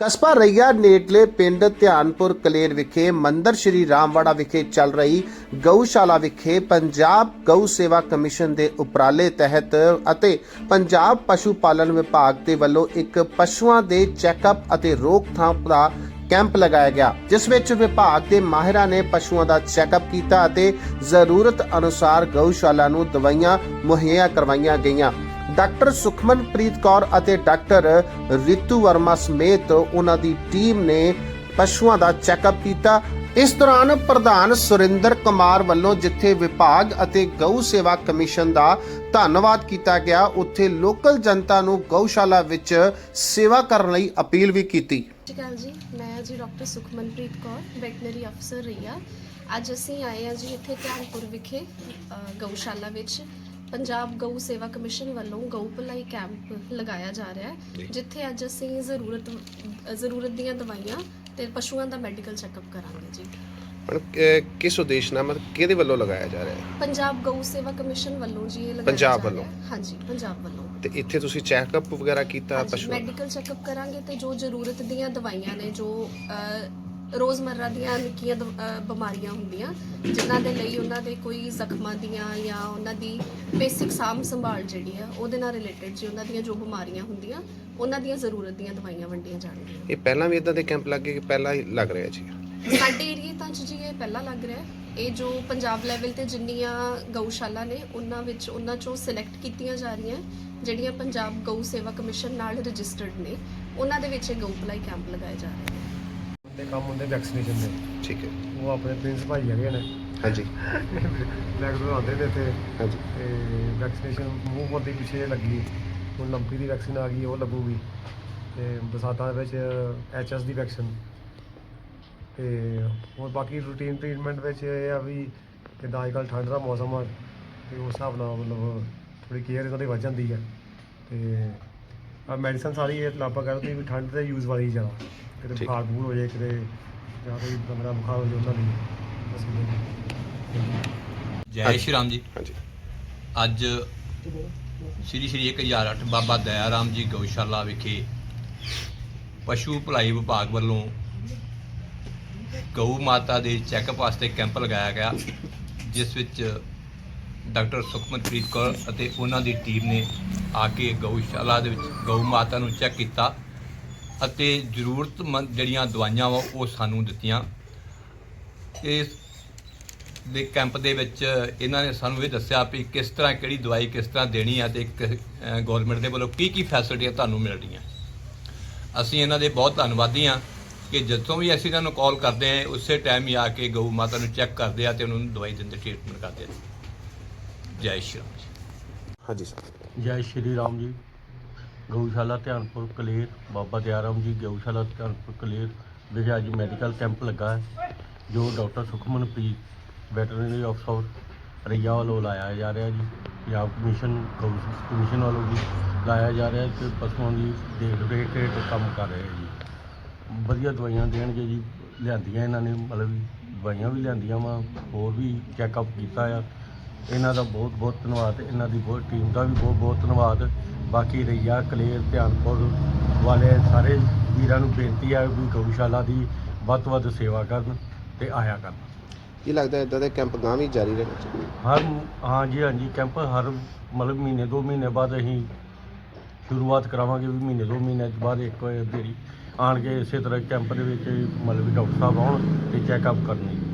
ਕਸਬਾ ਰਈਆ ਨੇੜਲੇ ਪਿੰਡ ਧਿਆਨਪੁਰ ਕਲੇਰ ਵਿਖੇ ਮੰਦਰ ਸ਼੍ਰੀ ਰਾਮਵਾੜਾ ਵਿਖੇ ਚੱਲ ਰਹੀ ਗਊਸ਼ਾਲਾ ਵਿਖੇ ਪੰਜਾਬ ਗਊ ਸੇਵਾ ਕਮਿਸ਼ਨ ਦੇ ਉਪਰਾਲੇ ਤਹਿਤ ਅਤੇ ਪੰਜਾਬ ਪਸ਼ੂ ਪਾਲਣ ਵਿਭਾਗ ਦੇ ਵੱਲੋਂ ਇੱਕ ਪਸ਼ੂਆਂ ਦੇ ਚੈੱਕਅਪ ਅਤੇ ਰੋਕਥਾਮ ਦਾ ਕੈਂਪ ਲਗਾਇਆ ਗਿਆ, ਜਿਸ ਵਿੱਚ ਵਿਭਾਗ ਦੇ ਮਾਹਿਰਾਂ ਨੇ ਪਸ਼ੂਆਂ ਦਾ ਚੈੱਕਅਪ ਕੀਤਾ ਅਤੇ ਜ਼ਰੂਰਤ ਅਨੁਸਾਰ ਗਊਸ਼ਾਲਾ ਨੂੰ ਦਵਾਈਆਂ ਮੁਹੱਈਆ ਕਰਵਾਈਆਂ ਗਈਆਂ। ਡਾਕਟਰ ਸੁਖਮਨਪ੍ਰੀਤ ਕੌਰ ਅਤੇ ਡਾਕਟਰ ਰਿਤੂ ਵਰਮਾ ਸਮੇਤ ਉਹਨਾਂ ਦੀ ਟੀਮ ਨੇ ਪਸ਼ੂਆਂ ਦਾ ਚੈੱਕਅਪ ਕੀਤਾ। ਇਸ ਦੌਰਾਨ ਪ੍ਰਧਾਨ ਸੁਰਿੰਦਰ ਕੁਮਾਰ ਵੱਲੋਂ ਜਿੱਥੇ ਵਿਭਾਗ ਅਤੇ ਗਊ ਸੇਵਾ ਕਮਿਸ਼ਨ ਦਾ ਧੰਨਵਾਦ ਕੀਤਾ ਗਿਆ, ਉੱਥੇ ਲੋਕਲ ਜਨਤਾ ਨੂੰ ਗਊਸ਼ਾਲਾ ਵਿੱਚ ਸੇਵਾ ਕਰਨ ਲਈ ਅਪੀਲ ਵੀ ਕੀਤੀ। ਸਤਿ ਜੀ, ਮੈਂ ਜੀ ਡਾਕਟਰ ਸੁਖਮਨਪ੍ਰੀਤ ਕੌਰ ਵੈਟਨਰੀ ਅਫਸਰ ਰਈਆ ਅੱਜ ਅਸੀਂ ਆਏ ਹਾਂ ਜੀ ਇੱਥੇ ਧਿਆਨਪੁਰ ਵਿਖੇ ਗਊਸ਼ਾਲਾ ਵਿੱਚ। ਪੰਜਾਬ ਗਊ ਸੇਵਾ ਕਮਿਸ਼ਨ ਵੱਲੋਂ ਗਊ ਭਲਾਈ ਕੈਂਪ ਲਗਾਇਆ ਜਾ ਰਿਹਾ ਹੈ ਜਿੱਥੇ ਅੱਜ ਅਸੀਂ ਜ਼ਰੂਰਤ ਜ਼ਰੂਰਤ ਦੀਆਂ ਦਵਾਈਆਂ ਤੇ ਪਸ਼ੂਆਂ ਦਾ ਮੈਡੀਕਲ ਚੈੱਕਅਪ ਕਰਾਂਗੇ ਜੀ। ਕਿਸ ਉਦੇਸ਼ ਨਾਲ ਮਤਲਬ ਕਿਹਦੇ ਵੱਲੋਂ ਲਗਾਇਆ ਜਾ ਰਿਹਾ ਹੈ? ਪੰਜਾਬ ਗਊ ਸੇਵਾ ਕਮਿਸ਼ਨ ਵੱਲੋਂ ਜੀ ਇਹ ਲਗਾਇਆ ਪੰਜਾਬ ਜਾ ਰਿਹਾ ਵੱਲੋਂ? ਹਾਂਜੀ ਪੰਜਾਬ ਵੱਲੋਂ। ਤੇ ਇੱਥੇ ਤੁਸੀਂ ਚੈੱਕਅਪ ਵਗੈਰਾ ਕੀਤਾ ਪਸ਼ੂਆਂ ਦਾ? ਮੈਡੀਕਲ ਚੈੱਕਅਪ ਕਰਾਂਗੇ ਤੇ ਜੋ ਜ਼ਰੂਰਤ ਦੀਆਂ ਦਵਾਈਆਂ ਨੇ ਜੋ ਰੋਜ਼ਮਰਰਾ ਦੀਆਂ ਨਿੱਕੀਆਂ ਦ- ਬਿਮਾਰੀਆਂ ਹੁੰਦੀਆਂ ਜਿਨ੍ਹਾਂ ਦੇ ਲਈ ਉਹਨਾਂ ਦੇ ਕੋਈ ਜ਼ਖਮਾਂ ਦੀਆਂ ਜਾਂ ਉਹਨਾਂ ਦੀ ਬੇਸਿਕ ਸਾਂਭ ਸੰਭਾਲ ਜਿਹੜੀ ਆ ਉਹਦੇ ਨਾਲ ਰਿਲੇਟਡ ਜੀ ਉਹਨਾਂ ਦੀਆਂ ਜੋ ਬਿਮਾਰੀਆਂ ਹੁੰਦੀਆਂ ਉਹਨਾਂ ਦੀਆਂ ਜ਼ਰੂਰਤ ਦੀਆਂ ਦਵਾਈਆਂ ਵੰਡੀਆਂ ਜਾਣਗੀਆਂ। ਇਹ ਪਹਿਲਾਂ ਵੀ ਇਦਾਂ ਦੇ ਕੈਂਪ ਲੱਗੇ ਕਿ ਪਹਿਲਾਂ ਹੀ ਲੱਗ ਰਿਹਾ ਜੀ? ਸਾਡੇ ਏਰੀਏ ਤਾਂ 'ਚ ਜੀ ਇਹ ਪਹਿਲਾਂ ਲੱਗ ਰਿਹਾ। ਹੈ। ਇਹ ਜੋ ਪੰਜਾਬ ਲੈਵਲ ਤੇ ਜਿੰਨੀਆਂ ਗਊਸ਼ਾਲਾ ਨੇ ਉਹਨਾਂ ਵਿੱਚ ਉਹਨਾਂ ਚੋਂ ਸਿਲੈਕਟ ਕੀਤੀਆਂ ਜਾ ਰਹੀਆਂ ਜਿਹੜੀਆਂ ਪੰਜਾਬ ਗਊ ਸੇਵਾ ਕਮਿਸ਼ਨ ਨਾਲ ਰਜਿਸਟਰਡ ਨੇ ਉਹਨਾਂ ਦੇ ਵਿੱਚ ਇਹ ਗਊ ਭਲਾਈ ਕੈਂਪ ਲਗਾਏ ਜਾ ਰਹੇ ਨੇ। ਦੇ ਕੰਮ ਹੁੰਦੇ ਵੈਕਸੀਨੇਸ਼ਨ ਦੇ। ਠੀਕ ਹੈ। ਉਹ ਆਪਣੇ ਪ੍ਰਿੰਸ ਭਾਈ ਹੈਗੇ ਨੇ। ਹਾਂਜੀ। ਲੈ ਕੇ ਆਉਂਦੇ ਨੇ ਤੇ ਹਾਂਜੀ। ਤੇ ਵੈਕਸੀਨੇਸ਼ਨ ਮੂੰਹ ਬੰਦੀ ਪਿੱਛੇ ਲੱਗੀ। ਹੁਣ ਲੰਪੀ ਦੀ ਵੈਕਸੀਨ ਆ ਗਈ ਉਹ ਲੱਗੂਗੀ। ਤੇ ਬਸਾਤਾਂ ਵਿੱਚ ਐਚਐਸ ਦੀ ਵੈਕਸੀਨ ਤੇ ਹੋਰ ਬਾਕੀ ਰੂਟੀਨ ਟ੍ਰੀਟਮੈਂਟ ਵਿੱਚ ਇਹ ਆ ਵੀ ਜਿੱਦਾਂ ਅੱਜ ਕੱਲ੍ਹ ਠੰਡ ਦਾ ਮੌਸਮ ਆ ਤੇ ਉਸ ਹਿਸਾਬ ਨਾਲ ਮਤਲਬ ਥੋੜੀ ਕੇਅਰ ਇਹਨਾਂ ਦੀ ਵੱਧ ਜਾਂਦੀ ਹੈ ਤੇ ਆ ਮੈਡੀਸਨ ਸਾਰੀ ਇਹ ਲਾਪਾ ਕਰਦੀ ਵੀ ਠੰਡ ਦੇ ਯੂਜ਼ ਵਾਲੀ ਜ਼ਿਆਦਾ। ਕਿਤੇ ਠੀਕ। ਬੁਖਾਰ ਬੂਰ ਹੋ ਜਾਏ ਕਿਤੇ ਜਾਂ ਕੋਈ ਬੰਦਾ ਬੁਖਾਰ ਹੋ ਜਾਏ ਲਈ ਬਸ ਜੈ ਸ਼੍ਰੀ ਰਾਮ ਜੀ। ਹਾਂਜੀ। ਅੱਜ ਸ੍ਰੀ ਸ੍ਰੀ 1008 ਬਾਬਾ ਦਇਆ ਰਾਮ ਜੀ ਗਊਸ਼ਾਲਾ ਵਿਖੇ ਪਸ਼ੂ ਭਲਾਈ ਵਿਭਾਗ ਵੱਲੋਂ ਗਊ ਮਾਤਾ ਦੇ ਚੈੱਕਅਪ ਵਾਸਤੇ ਕੈਂਪ ਲਗਾਇਆ ਗਿਆ ਜਿਸ ਵਿੱਚ ਡਾਕਟਰ ਸੁਖਮਨਪ੍ਰੀਤ ਕੌਰ ਅਤੇ ਉਹਨਾਂ ਦੀ ਟੀਮ ਨੇ ਆ ਕੇ ਗਊਸ਼ਾਲਾ ਦੇ ਵਿੱਚ ਗਊ ਮਾਤਾ ਨੂੰ ਚੈੱਕ ਕੀਤਾ। ਅਤੇ ਜ਼ਰੂਰਤਮੰਦ ਜਿਹੜੀਆਂ ਦਵਾਈਆਂ ਵਾ ਉਹ ਸਾਨੂੰ ਦਿੱਤੀਆਂ। ਇਸ ਦੇ ਕੈਂਪ ਦੇ ਵਿੱਚ ਇਹਨਾਂ ਨੇ ਸਾਨੂੰ ਇਹ ਦੱਸਿਆ ਵੀ ਕਿਸ ਤਰ੍ਹਾਂ ਕਿਹੜੀ ਦਵਾਈ ਕਿਸ ਤਰ੍ਹਾਂ ਦੇਣੀ ਹੈ ਤੇ ਗਵਰਨਮੈਂਟ ਦੇ ਵੱਲੋਂ ਕੀ ਕੀ ਫੈਸਿਲਿਟੀਆਂ ਤੁਹਾਨੂੰ ਮਿਲ ਰਹੀਆਂ। ਅਸੀਂ ਇਹਨਾਂ ਦੇ ਬਹੁਤ ਧੰਨਵਾਦੀ ਹਾਂ ਕਿ ਜਦੋਂ ਵੀ ਅਸੀਂ ਇਹਨਾਂ ਨੂੰ ਕਾਲ ਕਰਦੇ ਹਾਂ ਉਸੇ ਟਾਈਮ ਹੀ ਆ ਕੇ ਗਊ ਮਾਤਾ ਨੂੰ ਚੈੱਕ ਕਰਦੇ ਆ ਤੇ ਉਹਨਾਂ ਨੂੰ ਦਵਾਈ ਦਿੰਦੇ ਟ੍ਰੀਟਮੈਂਟ ਕਰਦੇ ਆ। ਜੈ ਸ਼੍ਰੀ ਰਾਮ ਜੀ। ਹਾਂਜੀ ਸਰ। ਜੈ ਸ਼੍ਰੀ ਰਾਮ ਜੀ। ਗਊਸ਼ਾਲਾ ਧਿਆਨਪੁਰ ਕਲੇਰ, ਬਾਬਾ ਦਿਆਰਾਮ ਜੀ ਗਊਸ਼ਾਲਾ ਧਿਆਨਪੁਰ ਕਲੇਰ ਵਿਖੇ ਅੱਜ ਮੈਡੀਕਲ ਕੈਂਪ ਲੱਗਾ ਹੈ, ਜੋ ਡਾਕਟਰ ਸੁਖਮਨਪ੍ਰੀਤ, ਵੈਟਰਨਰੀ ਅਫਸਰ ਰਈਆ ਵੱਲੋਂ ਲਾਇਆ ਜਾ ਰਿਹਾ ਜੀ, ਪੰਜਾਬ ਕਮਿਸ਼ਨ ਗਊ ਕਮਿਸ਼ਨ ਵੱਲੋਂ ਵੀ ਲਾਇਆ ਜਾ ਰਿਹਾ ਤੇ ਪਸ਼ੂਆਂ ਦੀ ਦੇਖ ਰੇਖ ਹੇਠ ਕੰਮ ਕਰ ਰਹੇ ਜੀ। ਵਧੀਆ ਦਵਾਈਆਂ ਦੇਣਗੇ ਜੀ, ਲਿਆਂਦੀਆਂ ਇਹਨਾਂ ਨੇ, ਮਤਲਬ ਦਵਾਈਆਂ ਵੀ ਲਿਆਂਦੀਆਂ ਵਾ, ਹੋਰ ਵੀ ਚੈੱਕਅਪ ਕੀਤਾ ਆ। ਇਹਨਾਂ ਦਾ ਬਹੁਤ ਬਹੁਤ ਧੰਨਵਾਦ, ਇਹਨਾਂ ਦੀ ਬਹੁਤ, ਟੀਮ ਦਾ ਵੀ ਬਹੁਤ ਬਹੁਤ ਧੰਨਵਾਦ। ਬਾਕੀ ਰਈਆ ਕਲੇਰ ਧਿਆਨਪੁਰ ਵਾਲੇ ਸਾਰੇ ਵੀਰਾਂ ਨੂੰ ਬੇਨਤੀ ਹੈ ਵੀ ਗਊਸ਼ਾਲਾ ਦੀ ਵੱਧ ਤੋਂ ਵੱਧ ਸੇਵਾ ਕਰਨ ਤੇ ਆਇਆ ਕਰਨ। ਕੀ ਲੱਗਦਾ ਇਦਾਂ ਦੇ ਕੈਂਪ ਗਾਂ ਵੀ ਜਾਰੀ ਰਹਿਣਾ ਚਾਹੀਦਾ? ਹਰ ਹਾਂਜੀ ਹਾਂਜੀ ਕੈਂਪ ਹਰ ਮਤਲਬ ਮਹੀਨੇ ਦੋ ਮਹੀਨੇ ਬਾਅਦ ਅਸੀਂ ਸ਼ੁਰੂਆਤ ਕਰਾਵਾਂਗੇ ਵੀ ਮਹੀਨੇ ਦੋ ਮਹੀਨੇ ਬਾਅਦ ਇੱਕ ਵਾਰੀ ਆਣ ਕੇ ਇਸੇ ਤਰ੍ਹਾਂ ਕੈਂਪ ਦੇ ਵਿੱਚ ਮਤਲਬ ਡਾਕਟਰ ਸਾਹਿਬ ਆਉਣ ਤੇ ਚੈੱਕਅਪ ਕਰਨ।